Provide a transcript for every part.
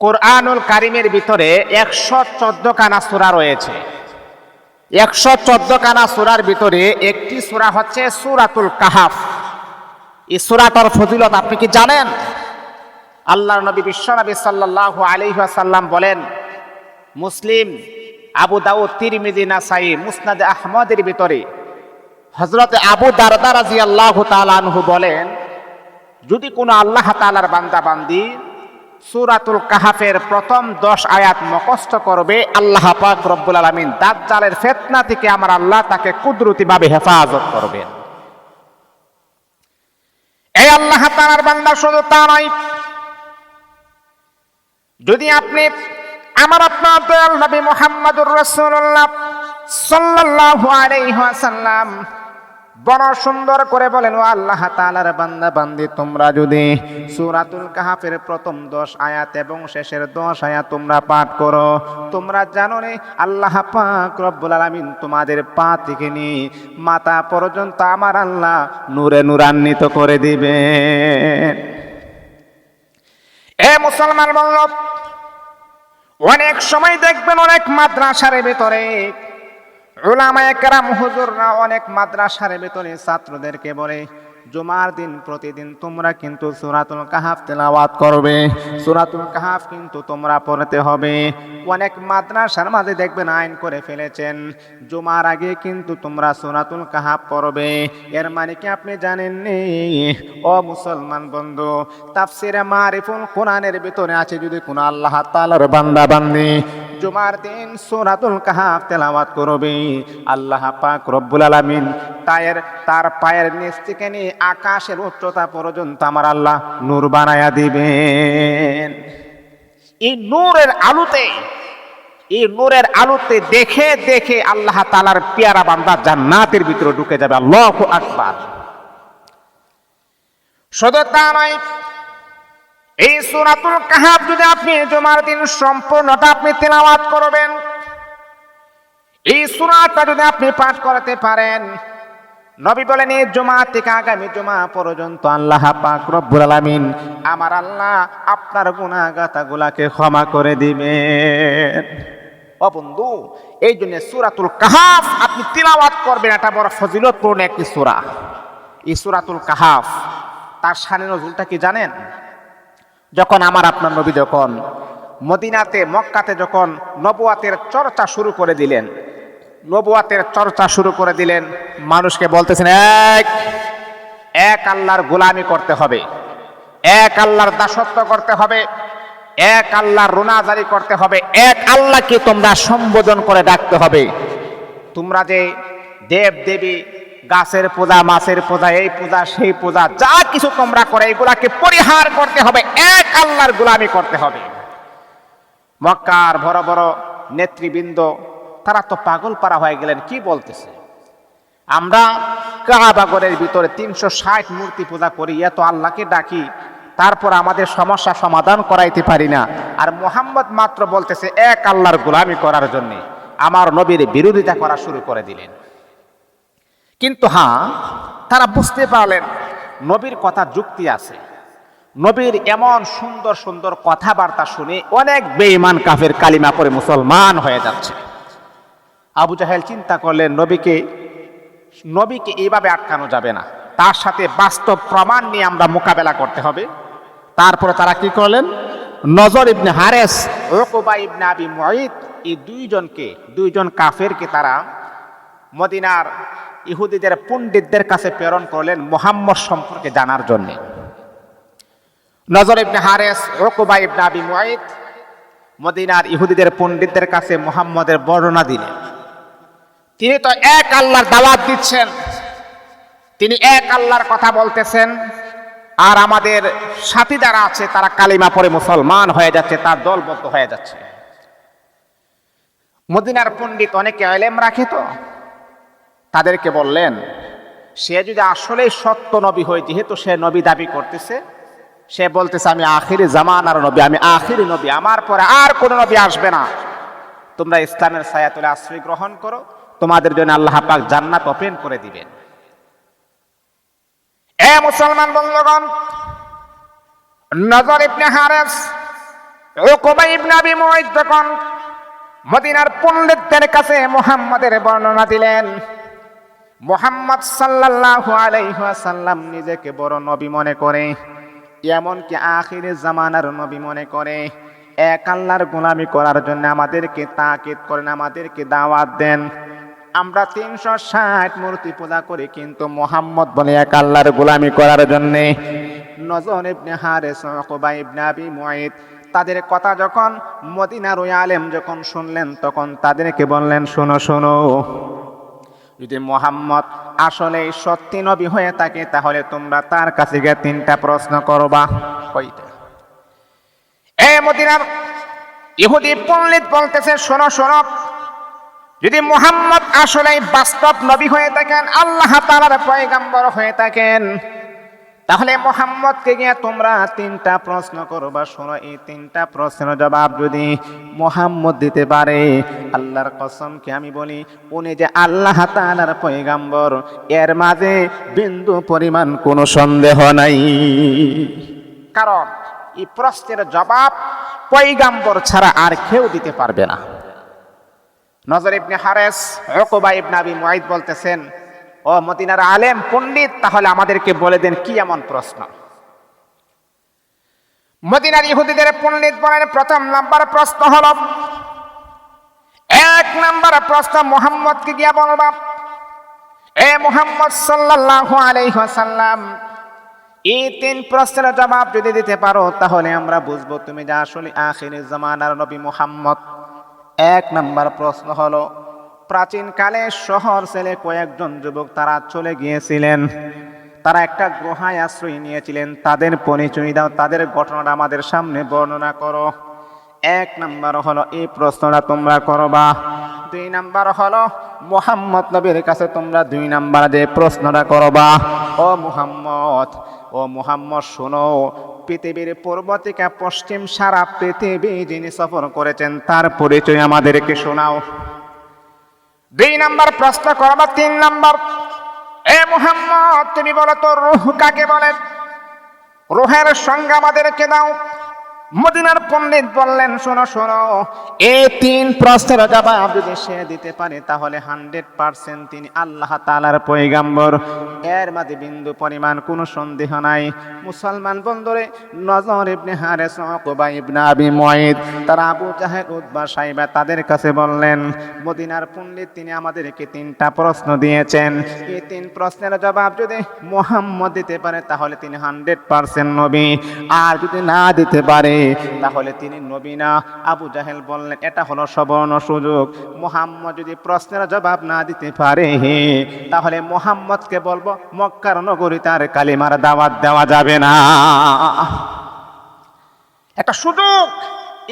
কোরআনুল কারিমের ভিতরে একশো চোদ্দ কানা সুরা রয়েছে। একশো চোদ্দ কানা সুরার ভিতরে একটি সুরা হচ্ছে সুরাতুল কাহাফ। এই সুরাটার ফজিলত আপনি কি জানেন? আল্লাহর নবী বিশ্বনবী সাল্লাহ আলিহাসাল্লাম বলেন, মুসলিম, আবু দাউ তিরমিজি, নাসাই, মুসনাদ আহমদের ভিতরে হজরত আবু দারদা রাজি আল্লাহ তালানহু বলেন, যদি কোনো আল্লাহ তালার বান্দা বান্দি সুরাতুল কাহাফের প্রথম দশ আয়াত মুখস্থ করবে আল্লাহ পাক রব্বুল আলমিন। দাজ্জালের ফেতনা থেকে আমার আল্লাহ তাকে কুদরতিভাবে হেফাজত করবেন। এই আল্লাহ তালার বান্দা শুধু তা নয়, যদি আপনি আমার আপনার দয়াল নবী মোহাম্মদুর রসুল্লাহ সাল্লাল্লাহু আলাইহি ওয়াসাল্লাম বড় সুন্দর করে বলেন, ও আল্লাহ তাআলার বান্দা, বান্দি, তোমরা যদি সূরাতুল কাহাফের প্রথম দশ আয়াত এবং শেষের দশ আয়াত তোমরা পাঠ করো, তোমরা জানো নে, আল্লাহ পাক রব্বুল আলামিন তোমাদের পা থেকে নিয়ে মাথা পর্যন্ত আমার আল্লাহ নূরে নূরান্বিত করে দিবেন। এ মুসলমান বলল অনেক সময় দেখবেন অনেক মাদ্রাসার ভেতরে ওলামায়ে কেরাম হুজুররা অনেক মাদ্রাসার ভেতরে ছাত্রদেরকে বলে জুমার দিন প্রতিদিন তোমরা কিন্তু সুরাতুল কাহাফ তেলাওয়াত করবে। সুরাতুল কাহাফ কিন্তু তোমরা পড়তে হবে। অনেক মাদ্রাসার মাঝে দেখবেন আইন করে ফেলেছেন। জুমার আগে কিন্তু তোমরা সুরাতুল কাহাফ পড়বে। এর মানে কি আপনি জানেন নি ও মুসলমান বন্ধু, তাফসিরে মারিফুল কোরআনের ভিতরে আছে যদি কোনো আল্লাহ তাআলার বান্দা বান্দি জুমার দিন সুরাতুল কাহাফ তেলাওয়াত করবে। আল্লাহ পাক রব্বুল আলামিন তায়ের, তার পায়ের নিচ থেকে নিয়ে আকাশের উচ্চতা পর্যন্ত আমার আল্লাহ নূর বানায়া দিবেন। এই নূরের আলোতে, এই নূরের আলোতে দেখে দেখে আল্লাহ তালার পেয়ারা বান্দা জান্নাতের ভিতরে ঢুকে যাবে। আল্লাহ আকবার। এই সুরাতুল কাহাব যদি আপনি জুমার দিন সম্পূর্ণটা আপনি তেলাওয়াত করবেন, এই সুরাটা যদি আপনি পাঠ করতে পারেন নবী বলেন এই জমা থেকে আগামী জমা পর্যন্ত আল্লাহ পাক রব্বুল আলামিন আমার আল্লাহ আপনার গুনাহগাতাগুলাকে ক্ষমা করে দিবেন। ও বন্ধু, এই জন্য সুরাতুল কাহাফ আপনি তিলাওয়াত করবেন, এটা বড় ফজিলতপূর্ণ একটি সূরা। এই সুরাতুল কাহাফ, তার শানে নজরুলটা কি জানেন? যখন আমার আপনার নবী যখন মদিনাতে, মক্কাতে যখন নবুয়াতের চর্চা শুরু করে দিলেন নবুয়াতের চর্চা শুরু করে দিলেন। মানুষকে বলতেছেন, এক এক আল্লাহর গোলামি করতে হবে। এক আল্লাহর দাসত্ব করতে হবে। এক আল্লাহর রোনাজারি করতে হবে। এক আল্লাহকে তোমরা সম্বোধন করে ডাকতে হবে। তোমরা যে দেব দেবী, গাছের পূজা, মাছের পূজা, এই পূজা, সেই পূজা, যা কিছু তোমরা করে, এগুলাকে পরিহার করতে হবে। এক আল্লাহর গোলামি করতে হবে। মক্কার বড় বড় নেতৃবৃন্দ তারা তো পাগল পারা হয়ে গেলেন, কি বলতেছে? আমরা কাবাগরের ভিতরে তিনশো ষাট মূর্তি পূজা করি এত আল্লাহকে ডাকি, তারপর আমাদের সমস্যা সমাধান করাইতে পারি না। আর মোহাম্মদ মাত্র বলতেছে, এক আল্লাহর গোলামি করার জন্যে আমার নবীর বিরোধিতা করা শুরু করে দিলেন। কিন্তু হ্যাঁ তারা বুঝতে পারলেন, নবীর কথা যুক্তি আছে। নবীর এমন সুন্দর সুন্দর কথাবার্তা শুনে অনেক বেঈমান কাফের কালিমা পরে মুসলমান হয়ে যাচ্ছে। আবু জাহেল চিন্তা করলেন, নবীকে নবীকে এইভাবে আটকানো যাবে না। তার সাথে বাস্তব প্রমাণ নিয়ে আমরা মোকাবেলা করতে হবে। তারপরে তারা কি করলেন? নজর ইবনে হারেস ওকোবা ইবনে আবি মুঈদ এই দুইজনকে, দুইজন কাফেরকে তারা মদিনার ইহুদিদের পণ্ডিতদের কাছে প্রেরণ করলেন মোহাম্মদ সম্পর্কে জানার জন্যে। নজর ইবনে হারেস ওকোবা ইবনে আবি মুঈদ মদিনার ইহুদিদের পণ্ডিতদের কাছে মোহাম্মদের বর্ণনা দিলেন। তিনি তো এক আল্লাহর দাওয়াত দিচ্ছেন। তিনি এক আল্লাহর কথা বলতেছেন। আর আমাদের সাথী যারা আছে, তারা কালিমা পরে মুসলমান হয়ে যাচ্ছে, তার দলবদ্ধ হয়ে যাচ্ছে। মদিনার পণ্ডিত অনেকে এলেম রাখে তো। তাদেরকে বললেন, সে যদি আসলেই সত্য নবী হয়, যেহেতু সে নবী দাবি করতেছে, সে বলতেছে, আমি আখিরি জামানার নবী, আমি আখিরি নবী, আমার পরে আর কোনো নবী আসবে না। তোমরা ইসলামের ছায়াতলে আশ্রয় গ্রহণ করো তোমাদের জন্য আল্লাহ পাক জান্নাত ওপেন করে দিবেন। এ মুসলমান বন্ধুগণ, নজর ইবনে হারেস, উকবা ইবনে আবি মুঈদ যখন মদিনার পণ্ডিতদের কাছে মুহাম্মাদের বর্ণনা দিলেন, মোহাম্মদ সাল্লাল্লাহু আলাইহি ওয়াসাল্লাম নিজেকে বড় নবী মনে করে, এমনকি আখিরে জামানার নবী মনে করে, এক আল্লাহর গোলামি করার জন্য আমাদেরকে তাকিদ করেন, আমাদেরকে দাওয়াত দেন। আমরা তিনশো ষাট মূর্তি পূজা করি, কিন্তু মোহাম্মদ বলে এক আল্লাহর গোলামি করার জন্য। নজর ইবনে হারেস, উকবা ইবনে আবি মুঈদ তাদের কথা যখন মদিনার ওই আলেম যখন শুনলেন, তখন তাদেরকে বললেন, শোনো শোনো, যদি মোহাম্মদ আসলে সত্যি নবী হয়ে থাকে, তাহলে তোমরা তার কাছে গিয়ে তিনটা প্রশ্ন করবা। কইটা এ মদিনার ইহুদি পণ্ডিত বলতেছে, শোনো শোনো যদি মোহাম্মদ আসলে বাস্তব নবী হয়ে থাকেন, আল্লাহ তাআলার পয়গাম্বর হয়ে থাকেন, তাহলে মোহাম্মদকে গিয়ে তোমরা তিনটা প্রশ্ন করবা। শোনো, এই তিনটা প্রশ্নের জবাব যদি মোহাম্মদ দিতে পারে, আল্লাহর কসমকে আমি বলি? উনি যে আল্লাহ তাআলার পয়গাম্বর, এর মাঝে বিন্দু পরিমাণ কোনো সন্দেহ নাই। কারণ, এই প্রশ্নের জবাব পয়গাম্বর ছাড়া আর কেউ দিতে পারবে না। নজর ইবনে হারেস, উকবা ইবনে আবি মুঈদ বলতেছেন, ও মদিনার আলেম, পণ্ডিত, তাহলে আমাদেরকে বলে দেন কি এমন প্রশ্ন? মদিনার ইহুদিদের পণ্ডিত বলেন, প্রথম নাম্বার প্রশ্ন হল, এক নাম্বার প্রশ্ন মোহাম্মদকে গিয়া বলবা, এ মোহাম্মদ সাল্লাল্লাহু আলাইহি ওয়াসাল্লাম, এই তিন প্রশ্নের জবাব যদি দিতে পারো, তাহলে আমরা বুঝব তুমি যে আসলে আখির জামানার নবী মোহাম্মদ। এক নাম্বার প্রশ্ন হলো, প্রাচীনকালে শহর ছেলে কয়েকজন যুবক তারা চলে গিয়েছিলেন। তারা একটা গুহায় আশ্রয় নিয়েছিলেন। তাদের পরিচয় দাও, তাদের ঘটনাটা আমাদের সামনে বর্ণনা করো। এক নাম্বার হলো, এই প্রশ্নটা তোমরা করবা। দুই নাম্বার হলো, মোহাম্মদ নবীর কাছে তোমরা দুই নাম্বার যে প্রশ্নটা করবা। ও মুহাম্মদ ও মুহাম্মদ শোনো পৃথিবীর পূর্ব থেকে পশ্চিম সারা পৃথিবী যিনি সফর করেছেন, তার পরিচয় আমাদেরকে শোনাও। দুই নাম্বার প্রশ্ন করবা তিন নাম্বার। এ মোহাম্মদ, তুমি বলো তো রুহ কাকে বলেন রুহের সঙ্গে আমাদেরকে দাও। মদিনার পণ্ডিত বললেন, শোনো শোনো এই তিন প্রশ্নের জবাব যদি সে দিতে পারে, তাহলে হান্ড্রেড পার্সেন্ট তিনি আল্লাহ তালার পৈগাম্বর এর মাঝে বিন্দু পরিমাণ কোনো সন্দেহ নাই। মুসলমান বন্ধুরে, নজর ইবনে হারেস ওকবা ইবনে আবি মুঈদ তারা আবু জাহেল উদ্বা সাইবা তাদের কাছে বললেন, মদিনার পণ্ডিত তিনি আমাদেরকে তিনটা প্রশ্ন দিয়েছেন। এই তিন প্রশ্নের জবাব যদি মোহাম্মদ দিতে পারে, তাহলে তিনি হান্ড্রেড পার্সেন্ট নবী। আর যদি না দিতে পারে তাহলে তিনি নবী না। আবু জাহেল বললেন, এটা হলো সবর্ণ সুযোগ। মোহাম্মদ যদি প্রশ্নের জবাব না দিতে পারে, তাহলে মোহাম্মদকে বলব, মক্কার নগরী তার কালিমার দাওয়াত দেওয়া যাবে না। একটা সুযোগ।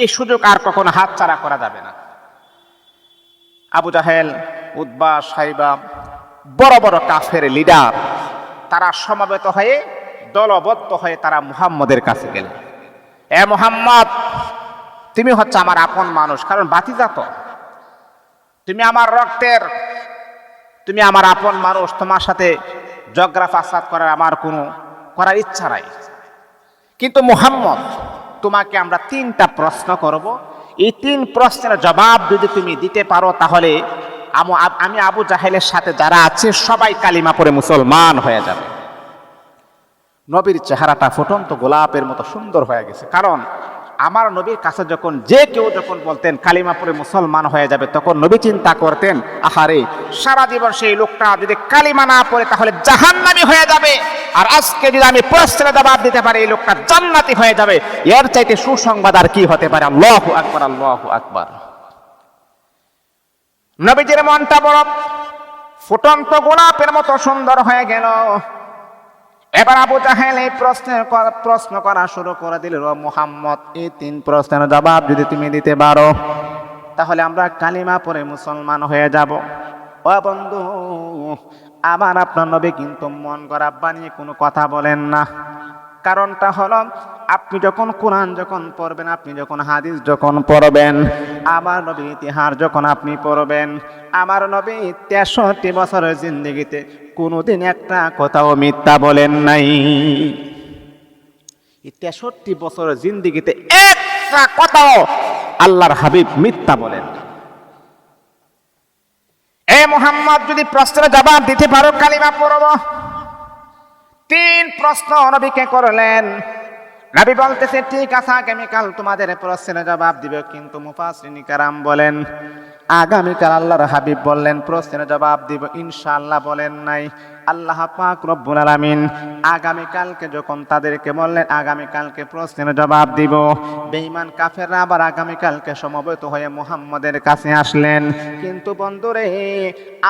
এই সুযোগ আর কখনো হাতছাড়া করা যাবে না। আবু জাহেল উদ্বা সাইবা বড় বড় কাফের লিডার, তারা সমাবেত হয়ে, দলবদ্ধ হয়ে তারা মুহাম্মদের কাছে গেলেন। এ মোহাম্মদ, তুমি হচ্ছে আমার আপন মানুষ, কারণ বাতিজা তো। তুমি আমার রক্তের, তুমি আমার আপন মানুষ, তোমার সাথে জগরা ফাসাদ করার আমার কোনো, করার ইচ্ছা নাই। কিন্তু মোহাম্মদ, তোমাকে আমরা তিনটা প্রশ্ন করব। এই তিন প্রশ্নের জবাব যদি তুমি দিতে পারো, তাহলে আমি আবু জাহেলের সাথে যারা আছে, সবাই কালিমা পরে মুসলমান হয়ে যাবে। নবীর চেহারাটা ফুটন্ত গোলাপের মতো সুন্দর হয়ে গেছে। কারণ আমার নবীর কাছে যখন যে কেউ যখন বলতেন, কালিমা পরে মুসলমান হয়ে যাবে, তখন নবী চিন্তা করতেন, আহারে, সারা জীবন সেই লোকটা যদি কালিমা না পড়ে, তাহলে জাহান্নামি হয়ে যাবে। আর আজকে যদি আমি প্রশ্নের জবাব দিতে পারি, এই লোকটা জান্নাতি হয়ে যাবে। এর চাইতে সুসংবাদ আর কি হতে পারে? আল্লাহ আকবার আল্লাহ আকবার। নবীজির মনটা বড় ফুটন্ত গোলাপের মতো সুন্দর হয়ে গেল। এবার আবু জাহেল এই প্রশ্নের প্রশ্ন করা শুরু করে দিল মুহাম্মদ, এই তিন প্রশ্নের জবাব যদি তুমি দিতে পারো, তাহলে আমরা কালিমা পরে মুসলমান হয়ে যাব। ও বন্ধু, আমার আপনার নবী কিন্তু মন করা বানিয়ে কোনো কথা বলেন না। কারণটা হলো, আপনি যখন কোরআন যখন পড়বেন, আপনি যখন হাদিস যখন পড়বেন, আমার নবী ইতিহাস যখন আপনি পড়বেন, আমার নবী তেষট্টি বছরের জিন্দগিতে কোনোদিন একটা কথাও মিথ্যা বলেন নাই। তেষট্টি বছরের জিন্দগিতে একটা কথাও আল্লাহর হাবিব মিথ্যা বলেন এ মোহাম্মদ, যদি প্রশ্নের জবাব দিতে পারো, কালিমা পড়ব। তিন প্রশ্ন নবীকে করলেন। নবী বলতেছে, ঠিক আছে, আগামীকাল তোমাদের প্রশ্নের জবাব দিবে। কিন্তু মুফাসরিনী কারাম বলেন, আগামীকাল আল্লাহর হাবিব বললেন, প্রশ্নের জবাব দিব। ইনশাল্লাহ বলেন নাই। আল্লাহ পাক রব্বুল আলামিন আগামীকালকে যখন তাদেরকে বললেন, আগামীকালকে প্রশ্নের জবাব দিব। বেঈমান কাফেররা আবার আগামীকালকে সমবেত হয়ে মুহাম্মদের কাছে আসলেন। কিন্তু বন্ধুরে,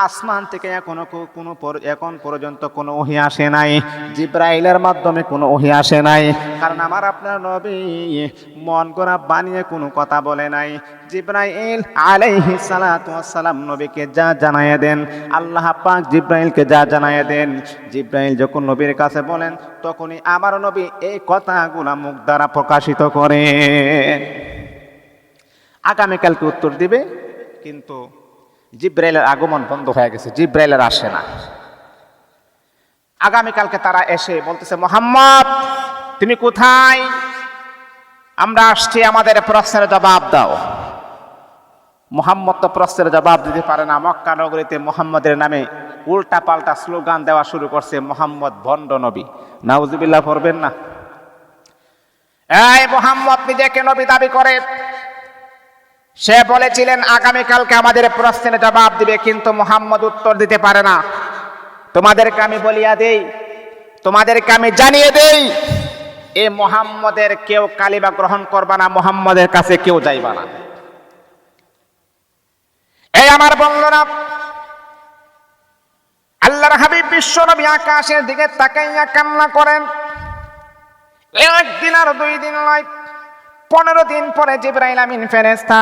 আসমান থেকে এখনও কোনো এখন পর্যন্ত কোনো ওহি আসে নাই। জিব্রাইলের মাধ্যমে কোনো ওহি আসে নাই। কারণ আমার আপনার নবী মন করা বানিয়ে কোনো কথা বলে নাই। জিব্রাইল আলাইহি সালাতু ওয়াসসালাম নবীকে যা জানায় দেন, আল্লাহ পাক জিব্রাইলকে যা জানায় দেন। জিব্রাইল যখন নবীর কাছে বলেন, তখনই আমার নবী এই কথাগুলা মুখ দ্বারা প্রকাশিত করে। আগামীকালকে উত্তর দিবে, কিন্তু জিব্রাইলের আগমন বন্ধ হয়ে গেছে জিব্রাইলের আসে না। আগামীকালকে তারা এসে বলতেছে, মোহাম্মদ, তুমি কোথায়? আমরা আসছি, আমাদের প্রশ্নের জবাব দাও। মোহাম্মদ তো প্রশ্নের জবাব দিতে পারে না। মক্কা নগরীতে মোহাম্মদের নামে উল্টা পাল্টা স্লোগান দেওয়া শুরু করছে মোহাম্মদ ভণ্ড নবী। নাউজুবিল্লাহ পড়বেন না? এই মোহাম্মদ নিজেকে নবী দাবি করে। সে বলেছিলেন, আগামীকালকে আমাদের প্রশ্নের জবাব দিবে, কিন্তু মোহাম্মদ উত্তর দিতে পারে না। তোমাদেরকে আমি বলিয়া দেই, তোমাদেরকে আমি জানিয়ে দেই, এ মোহাম্মদের কেউ কালিবা গ্রহণ করবা না, মোহাম্মদের কাছে কেউ যাইবা না। এই আমার বন্ধুরা, আল্লাহর হাবিব বিশ্ব আকাশের দিকে তাকাইয়া কান্না করেন। একদিন আর দুই দিন নয়, পনেরো দিন পরে জিব্রাইল আমিন ফেরেস্তা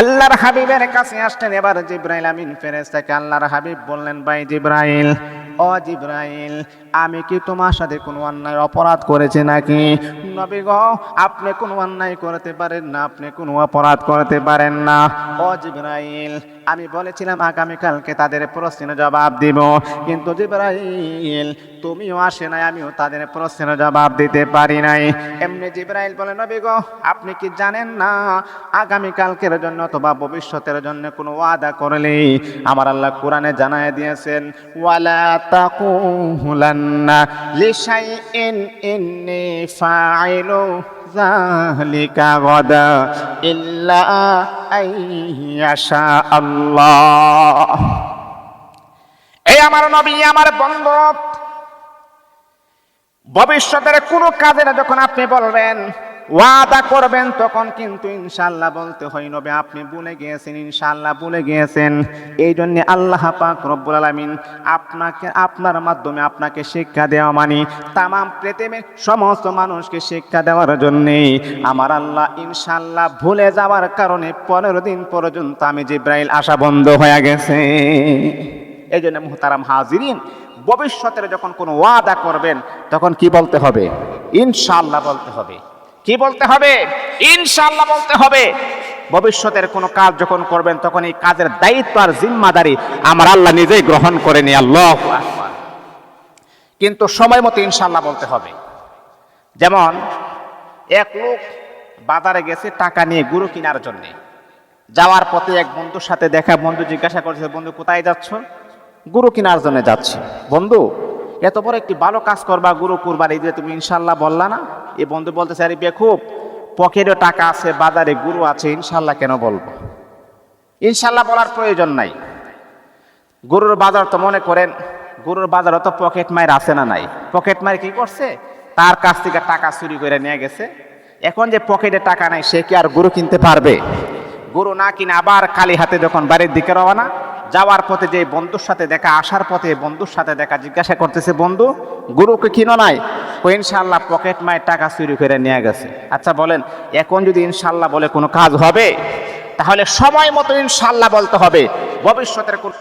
আল্লাহর হাবিবের কাছে আসলেন। এবার জিব্রাইল আমিন ফেরেস্তাকে আল্লাহর হাবিব বললেন, ভাই জিব্রাইল ও জিব্রাইল, আমি কি তোমার সাথে কোনো অন্যায় অপরাধ করেছি নাকি? নবী গো, আপনি কোনো অন্যায় করতে পারেন না, আপনি কোনো অপরাধ করতে পারেন না। ও জিব্রাইল, আমি বলেছিলাম আগামীকালকে তাদের প্রশ্নের জবাব দিব। কিন্তু জিব্রাইল, তুমিও আসে নাই, আমিও তাদের প্রশ্নের জবাব দিতে পারি নাই। এমনি জিব্রাইল বলে, নবী গো, আপনি কি জানেন না, আগামীকালকের জন্য অথবা ভবিষ্যতের জন্য কোনো ওয়াদা করলে আমার আল্লাহ কোরআনে জানায় দিয়েছেন, ওয়ালা তাকুলান্না লিশাইইন ইন্নী ফাইলু যালিকা গাদা ইল্লা আইয়াশা আল্লাহ এই আমার নবী, আমার বন্ধু, ভবিষ্যতের কোনো কাজে না, যখন আপনি বলবেন ওয়াদা করবেন, তখন কিন্তু ইনশাল্লাহ বলতে হয়, নবে, আপনি ভুলে গিয়েছেন ইনশাল্লাহ ভুলে গিয়েছেন। এই জন্য আল্লাহ পাক রব্বুল আলামিন আপনাকে, আপনার মাধ্যমে আপনাকে শিক্ষা দেওয়া মানি। তামাম পৃথিবীর সমস্ত মানুষকে শিক্ষা দেওয়ার জন্যে আমার আল্লাহ ইনশাল্লাহ ভুলে যাওয়ার কারণে পনেরো দিন পর্যন্ত আমি জিব্রাইল আসা বন্ধ হয়ে গেছে। এই জন্য মুহতারাম হাজিরিন, ভবিষ্যতের যখন কোনো ওয়াদা করবেন, তখন কি বলতে হবে? ইনশাল্লাহ বলতে হবে। কি বলতে হবে? ইনশাল্লাহ বলতে হবে। ভবিষ্যতের কোনো কাজ যখন করবেন, তখন এই কাজের দায়িত্ব আর জিম্মাদারি আমার আল্লাহ নিজেই গ্রহণ করে নি আল্লাহ কিন্তু সময় মতো ইনশাল্লাহ বলতে হবে। যেমন, এক লোক বাজারে গেছে টাকা নিয়ে গুরু কেনার জন্যে। যাওয়ার পথে এক বন্ধুর সাথে দেখা, বন্ধু জিজ্ঞাসা করছে, বন্ধু, কোথায় যাচ্ছ? গুরু কেনার জন্য যাচ্ছি। বন্ধু এত বড় একটি ভালো কাজ করবা, গুরু কুরবানি দিয়ে তুমি ইনশাল্লাহ বললা না? এই বন্ধু বলতেছে, আরে বেখুব পকেটে টাকা আছে, বাজারে গুরু আছে ইনশাল্লাহ কেন বলব? ইনশাল্লাহ বলার প্রয়োজন নাই। গরুর বাজার তো মনে করেন, গরুর বাজার তো পকেট মায়ের আছে না নাই? পকেট মায়ের কি করছে? তার কাছ থেকে টাকা চুরি করে নিয়ে গেছে। এখন যে পকেটে টাকা নাই, সে কি আর গরু কিনতে পারবে? গরু না কিনে আবার খালি হাতে যখন বাড়ির দিকে রওনা যাওয়ার পথে যে বন্ধুর সাথে দেখা, আসার পথে বন্ধুর সাথে দেখা, জিজ্ঞাসা করতেছে, বন্ধু, গুরুকে কিনো নাই? ও ইনশাল্লাহ পকেট মায়ের টাকা চুরি করে নিয়ে গেছে। আচ্ছা বলেন, এখন যদি ইনশাল্লাহ বলে কোনো কাজ হবে, তাহলে সময় মতো ইনশাল্লাহ বলতে হবে। ভবিষ্যতের কোন